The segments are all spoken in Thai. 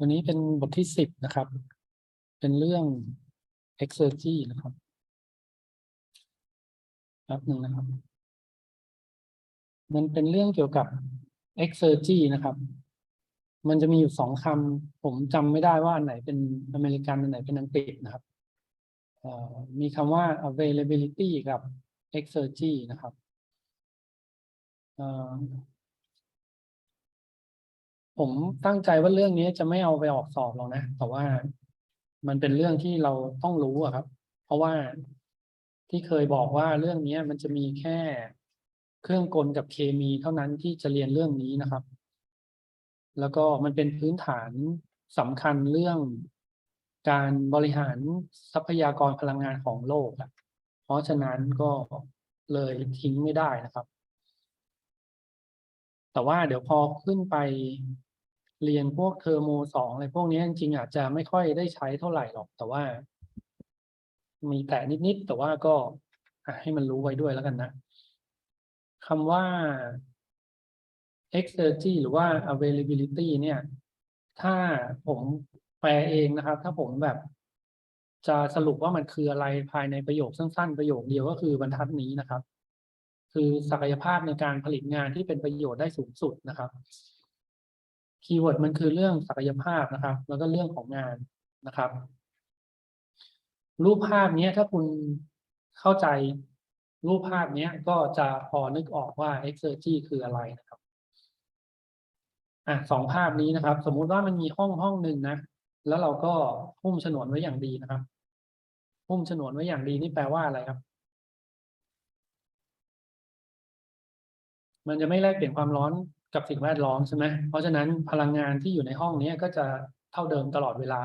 วันนี้เป็นบทที่สิบนะครับ เป็นเรื่อง exergy นะครับแป๊บหนึ่งนะครับ มันเป็นเรื่องเกี่ยวกับ exergy นะครับ มันจะมีอยู่สองคำผมจำไม่ได้ว่าอันไหนเป็นอเมริกันอันไหนเป็นอังกฤษนะครับ มีคำว่า availability กับ exergy นะครับ ผมตั้งใจว่าเรื่องนี้จะไม่เอาไปออกสอบหรอกนะ แต่ว่ามันเป็นเรื่องที่เราต้องรู้อะครับ เพราะว่าที่เคยบอกว่าเรื่องนี้มันจะมีแค่เครื่องกลกับเคมีเท่านั้นที่จะเรียนเรื่องนี้นะครับ แล้วก็มันเป็นพื้นฐานสำคัญเรื่องการบริหารทรัพยากรพลังงานของโลกอะเพราะฉะนั้นก็เลยทิ้งไม่ได้นะครับ แต่ว่าเดี๋ยวพอขึ้นไป เรียนพวกเทอร์โมสองอะไรพวกนี้จริงๆอาจจะไม่ค่อยได้ใช้เท่าไหร่หรอก แต่ว่า มีแต่นิดๆแต่ว่าก็ให้มันรู้ไว้ด้วยแล้วกันนะคำว่า exergy หรือว่า availability เนี่ย ถ้าผมแปลเองนะครับ ถ้าผมแบบ จะสรุปว่ามันคืออะไรภายในประโยคสั้นๆ ประโยคเดียวก็คือบรรทัดนี้นะครับ คือศักยภาพในการผลิตงานที่เป็นประโยชน์ได้สูงสุดนะครับ คีย์เวิร์ดมันคือเรื่องศักยภาพนะครับ แล้วก็เรื่องของงานนะครับ รูปภาพนี้ถ้าคุณเข้าใจรูปภาพนี้ก็จะพอนึกออกว่า exergy คืออะไรนะครับอะสองภาพนี้นะครับ สมมุติว่ามันมีห้องห้องหนึ่งนะ แล้วเราก็หุ้มฉนวนไว้อย่างดีนะครับหุ้มฉนวนไว้อย่างดีนี่แปลว่าอะไรครับ มันจะไม่แลกเปลี่ยนความร้อน กับสิ่งแวดล้อมใช่ไหมเพราะฉะนั้นพลังงานที่อยู่ในห้องนี้ก็จะเท่าเดิมตลอดเวลา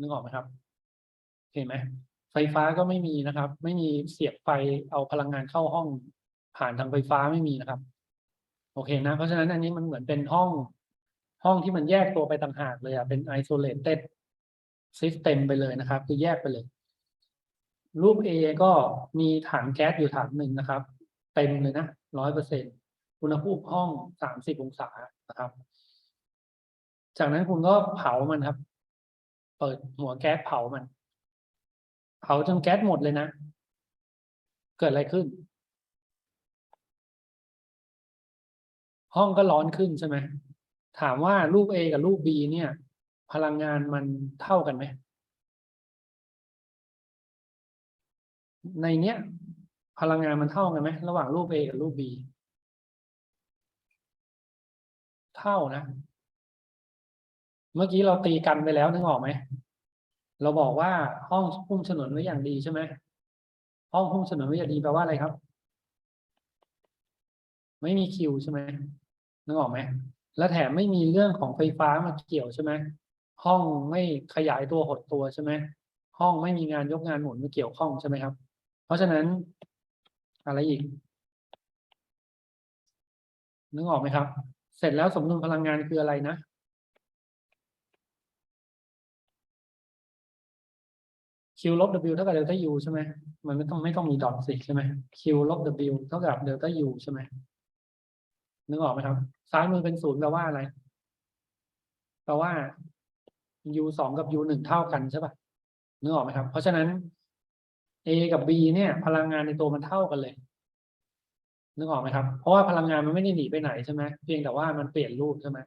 นึกออกไหมครับเห็นไหมไฟฟ้าก็ไม่มีนะครับ ไม่มีเสียบไฟเอาพลังงานเข้าห้อง ผ่านทางไฟฟ้าไม่มีนะครับ โอเคนะ เพราะฉะนั้นอันนี้มันเหมือนเป็นห้อง ห้องที่มันแยกตัวไปต่างหากเลยอะเป็น isolated system ไปเลยนะครับ คือแยกไปเลย รูป A ก็มีถังแก๊สอยู่ถังหนึ่งนะครับ เต็มเลยนะร้อยเปอร์เซ็นต์ อุณหภูมิห้องสามสิบองศานะครับ จากนั้นคุณก็เผามันครับ เปิดหัวแก๊สเผามัน เผาจนแก๊สหมดเลยนะ เกิดอะไรขึ้น ห้องก็ร้อนขึ้นใช่ไหมถามว่ารูป A กับรูป B เนี่ย พลังงานมันเท่ากันไหมในเนี้ย พลังงานมันเท่ากันไหมระหว่างรูป A กับรูป B เท่านะ เมื่อกี้เราตีกันไปแล้วนึกออกไหมเราบอกว่าห้องพุ่มฉนวนไว้อย่างดีใช่ไหมห้องพุ่มฉนวนไว้อย่างดีแปลว่าอะไรครับ ไม่มีคิวใช่ไหมนึกออกไหมและแถมไม่มีเรื่องของไฟฟ้ามาเกี่ยวใช่ไหมห้องไม่ขยายตัวหดตัวใช่ไหมห้องไม่มีงานยกงานหมุนมาเกี่ยวข้องใช่ไหมครับ เพราะฉะนั้นอะไรอีกนึกออกไหมครับ เสร็จแล้วสมดุลพลังงานคืออะไรนะ Q ลบ W เท่ากับเดลต้า U ใช่ไหมมันไม่ต้องไม่ต้องมีดอทสิใช่ไหม Q ลบ W เท่ากับเดลต้า U ใช่ไหมนึกออกไหมครับ ซ้ายมือเป็นศูนย์แปลว่าอะไรแปลว่า U สองกับ U หนึ่งเท่ากันใช่ปะนึกออกไหมครับ เพราะฉะนั้น A กับ B เนี่ย พลังงานในตัวมันเท่ากันเลย นึกออกไหมครับ เพราะว่าพลังงานมันไม่ได้หนีไปไหนใช่ไหมเพียงแต่ว่ามันเปลี่ยนรูปใช่ไหม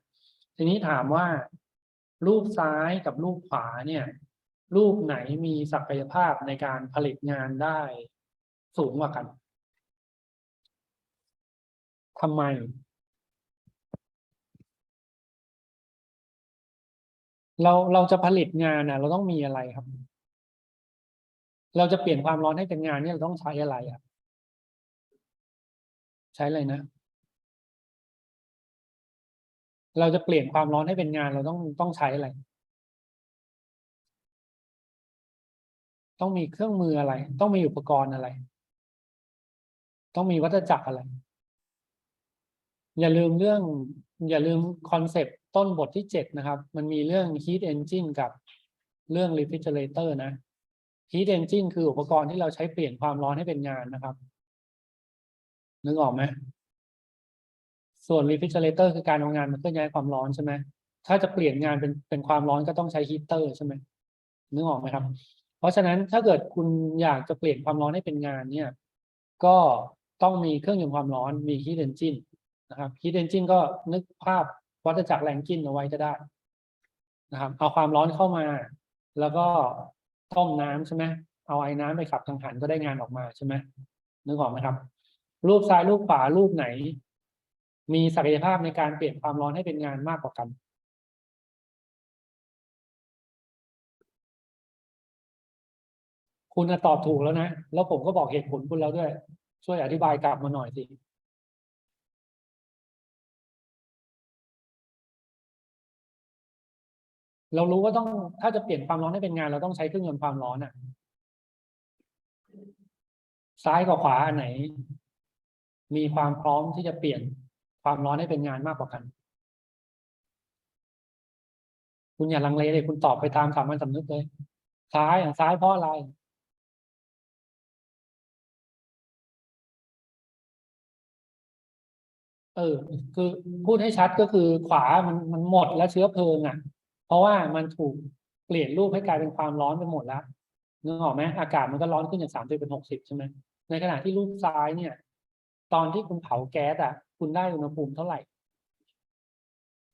ทีนี้ถามว่า รูปซ้ายกับรูปขวาเนี่ย รูปไหนมีศักยภาพในการผลิตงานได้สูงกว่ากันทำไม เราเราจะผลิตงานนะเราต้องมีอะไรครับ เราจะเปลี่ยนความร้อนให้เป็นงานเนี่ยเราต้องใช้อะไรอะ ใช้อะไรนะ เราจะเปลี่ยนความร้อนให้เป็นงานเราต้องต้องใช้อะไร ต้องมีเครื่องมืออะไร ต้องมีอุปกรณ์อะไร ต้องมีวัฏจักรอะไร อย่าลืมเรื่อง อย่าลืมคอนเซปต์ต้นบทที่เจ็ดนะครับ มันมีเรื่อง heat engine กับเรื่อง refrigerator นะ heat engine คืออุปกรณ์ที่เราใช้เปลี่ยนความร้อนให้เป็นงานนะครับ นึกออกไหมส่วน refrigerator คือการเอางานมาเคลื่อนย้ายความร้อนใช่ไหมถ้าจะเปลี่ยนงานเป็นเป็นความร้อนก็ต้องใช้ฮีเตอร์ใช่ไหมนึกออกไหมครับ เพราะฉะนั้นถ้าเกิดคุณอยากจะเปลี่ยนความร้อนให้เป็นงานเนี่ย ก็ต้องมีเครื่องยนต์ความร้อนมี heat engine นะครับ heat engine ก็นึกภาพวัฏจักรแรงกินเอาไว้ก็ได้นะครับ เอาความร้อนเข้ามา แล้วก็ต้มน้ำใช่ไหมเอาไอ้น้ำไปขับกังหันก็ได้งานออกมาใช่ไหมนึกออกไหมครับ รูปซ้ายรูปขวารูปไหน มีศักยภาพในการเปลี่ยนความร้อนให้เป็นงานมากกว่ากันคุณตอบถูกแล้วนะ แล้วผมก็บอกเหตุผลคุณแล้วด้วย ช่วยอธิบายกลับมาหน่อยสิ เรารู้ว่าต้องถ้าจะเปลี่ยนความร้อนให้เป็นงาน เราต้องใช้เครื่องยนต์ความร้อนอะซ้ายกับขวาอันไหน มีความพร้อมที่จะเปลี่ยนความร้อนให้เป็นงานมากกว่ากัน คุณอย่าลังเลเลยคุณตอบไปตามสามัญสำนึกเลยซ้ายอะซ้ายเพราะอะไรเออคือพูดให้ชัดก็คือขวามันมันหมดแล้วเชื้อเพลิงอะ เพราะว่ามันถูกเปลี่ยนรูปให้กลายเป็นความร้อนไปหมดแล้วนึกออกไหมอากาศมันก็ร้อนขึ้นจากสามสิบเป็นหกสิบใช่ไหมในขณะที่รูปซ้ายเนี่ย ตอนที่คุณเผาแก๊สอะ คุณได้อุณหภูมิเท่าไหร่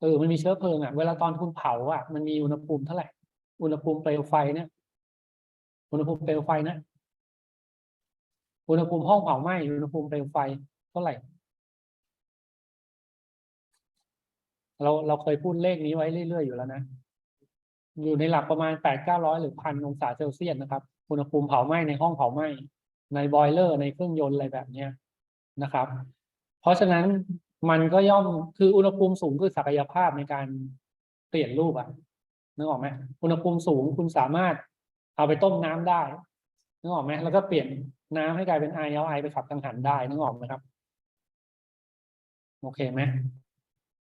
เออมันมีเชื้อเพลิงอะเวลาตอนคุณเผาอะมันมีอุณหภูมิเท่าไหร่อุณหภูมิเปลวไฟเนี่ยอุณหภูมิเปลวไฟนะอุณหภูมิห้องเผาไหม้อุณหภูมิเปลวไฟเท่าไหร่ เราเราเคยพูดเลขนี้ไว้เรื่อยๆอยู่แล้วนะอยู่ในหลักประมาณแปดเก้าร้อยหรือพันองศาเซลเซียสนะครับ อุณหภูมิเผาไหม้ในห้องเผาไหม้ในบอยเลอร์ในเครื่องยนต์อะไรแบบเนี้ย นะครับ เพราะฉะนั้นมันก็ย่อมคืออุณหภูมิสูงคือศักยภาพในการเปลี่ยนรูปอะนึกออกไหมอุณหภูมิสูงคุณสามารถเอาไปต้มน้ำได้นึกออกไหมแล้วก็เปลี่ยนน้ำให้กลายเป็นไอเอาไอไปขับกังหันได้นึกออกไหมครับ โอเคไหม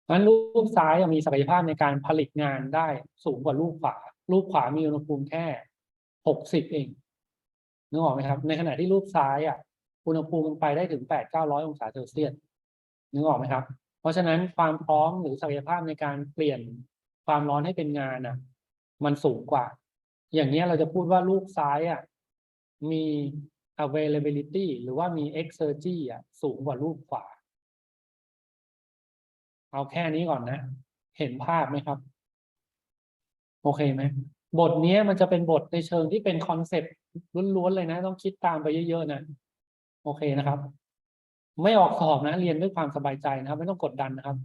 งั้นรูปซ้ายมีศักยภาพในการผลิตงานได้สูงกว่ารูปขวา รูปขวามีอุณหภูมิแค่หกสิบเองนึกออกไหมครับ ในขณะที่รูปซ้ายอะ อุณหภูมิมันไปได้ถึงแปดเก้าร้อยองศาเซลเซียสนึกออกไหมครับ เพราะฉะนั้นความพร้อมหรือศักยภาพในการเปลี่ยนความร้อนให้เป็นงานอะ มันสูงกว่า อย่างนี้เราจะพูดว่ารูปซ้ายอะมี availability หรือว่ามี exergy อะสูงกว่ารูปขวา เอาแค่นี้ก่อนนะ เห็นภาพไหมครับ โอเคไหมบทนี้มันจะเป็นบทในเชิงที่เป็นคอนเซปต์ล้วนๆเลยนะ ต้องคิดตามไปเยอะๆนะ โอเคนะครับ ไม่ออกสอบนะ เรียนด้วยความสบายใจนะครับ ไม่ต้องกดดันนะครับ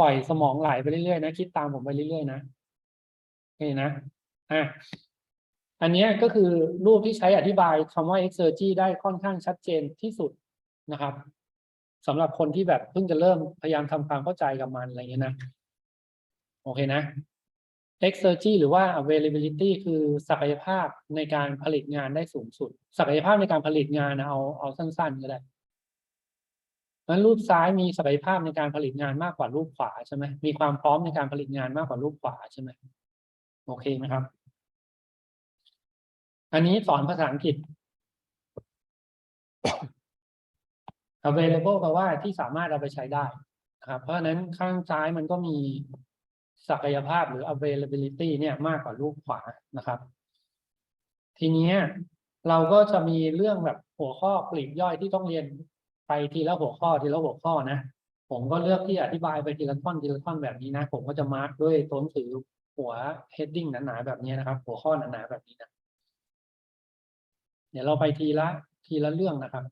ปล่อยสมองไหลไปเรื่อยๆนะ คิดตามผมไปเรื่อยๆนะโอเคนะอะอันนี้ก็คือรูปที่ใช้อธิบายคำว่า exergy ได้ค่อนข้างชัดเจนที่สุดนะครับสำหรับคนที่แบบเพิ่งจะเริ่มพยายามทำความเข้าใจกับมันอะไรเงี้ยนะ โอเคนะ exergy หรือว่า availability คือศักยภาพในการผลิตงานได้สูงสุด ศักยภาพในการผลิตงานนะเอาเอาสั้นๆก็ได้งั้นรูปซ้ายมีศักยภาพในการผลิตงานมากกว่ารูปขวาใช่ไหมมีความพร้อมในการผลิตงานมากกว่ารูปขวาใช่ไหมโอเคไหมครับ อันนี้สอนภาษาอังกฤษ available แปลว่าที่สามารถเอาไปใช้ได้นะครับ เพราะฉะนั้นข้างซ้ายมันก็มี ศักยภาพหรือ availability เนี่ยมากกว่ารูปขวานะครับ ทีนี้เราก็จะมีเรื่องแบบหัวข้อปลีกย่อยที่ต้องเรียนไปทีละหัวข้อทีละหัวข้อนะ ผมก็เลือกที่อธิบายไปทีละท่อนทีละท่อนแบบนี้นะ ผมก็จะมาร์กด้วยตัวหนังสือหัว heading หนาๆแบบนี้นะครับ หัวข้อหนาๆแบบนี้นะ เดี๋ยวเราไปทีละทีละเรื่องนะครับ